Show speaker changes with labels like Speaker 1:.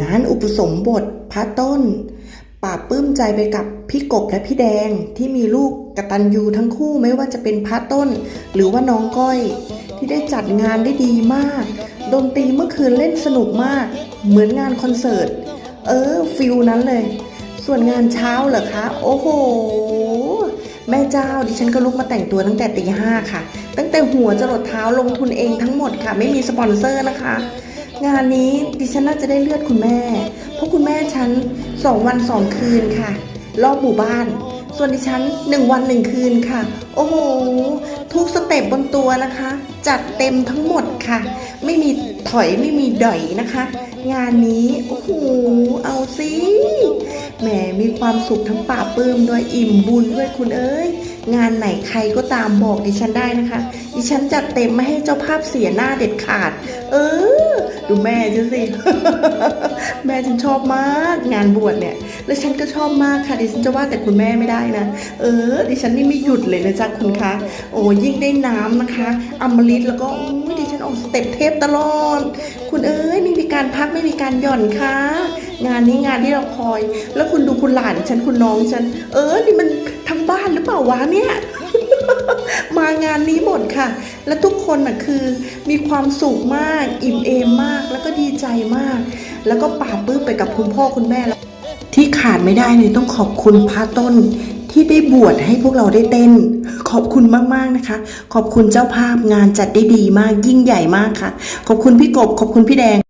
Speaker 1: งานอุปสมบทพระต้นป่าปลื้มใจไปกับพี่กบและพี่แดงที่มีลูกกระตัญญูทั้งคู่ไม่ว่าจะเป็นพระต้น หรือว่าน้องก้อย ที่ได้จัดงานได้ดีมากดนตรีเมื่อคืนเล่นสนุกมาก เหมือนงานคอนเสิร์ต เออฟิลนั้นเลย ส่วนงานเช้าเหรอคะ โอ้โห แม่เจ้าดิฉันก็ลุกมาแต่งตัวตั้งแต่ตีห้าค่ะ ตั้งแต่หัวจรดเท้าลงทุนเองทั้งหมดค่ะ ไม่มีสปอนเซอร์นะคะ งานนี้ดิฉันน่าจะได้เลือดคุณแม่ เพราะคุณแม่ฉันสองวันสองคืนค่ะ รอบหมู่บ้าน ส่วนดิฉันหนึ่งวันหนึ่งคืนค่ะ โอ้โห ทุกสเต็ปบนตัวนะคะ จัดเต็มทั้งหมดค่ะ ไม่มีถอยไม่มีดอยนะคะ งานนี้ โอ้โหเอาสิแห มีความสุขทั้งป่าปลื้มด้วยอิ่มบุญด้วยคุณเอ้ย งานไหนใครก็ตามบอกดิฉันได้นะคะ ดิฉันจัดเต็มไม่ให้เจ้าภาพเสียหน้าเด็ดขาด เออ ดูแม่ฉันสิ แม่ฉันชอบมากงานบวชเนี่ย แล้วฉันก็ชอบมากค่ะดิฉันจะว่าแต่คุณแม่ไม่ได้นะ เออ ดิฉันนี่ไม่หยุดเลยนะจ๊ะคุณคะ โอ้ยิ่งได้น้ำนะคะอมฤตแล้วก็ดิฉันออกสเต็ปเทพตลอด คุณเอ้ยไม่มีการพักไม่มีการหย่อนค่ะ งานนี้งานที่เราคอย แล้วคุณดูคุณหลานฉันคุณน้องฉัน เออ นี่มันทั้งบ้านหรือเปล่าวะเนี่ย มางานนี้หมดค่ะ และทุกคนน่ะคือมีความสุขมาก อิ่มเอมมาก แล้วก็ดีใจมาก แล้วก็ปลาปื้มไปกับคุณพ่อคุณแม่แล้วที่ขาดไม่ได้เลยต้องขอบคุณพระต้นที่ได้บวชให้พวกเราได้เต้น ขอบคุณมากๆนะคะ ขอบคุณเจ้าภาพงานจัดได้ดีมากยิ่งใหญ่มากค่ะ ขอบคุณพี่กบขอบคุณพี่แดง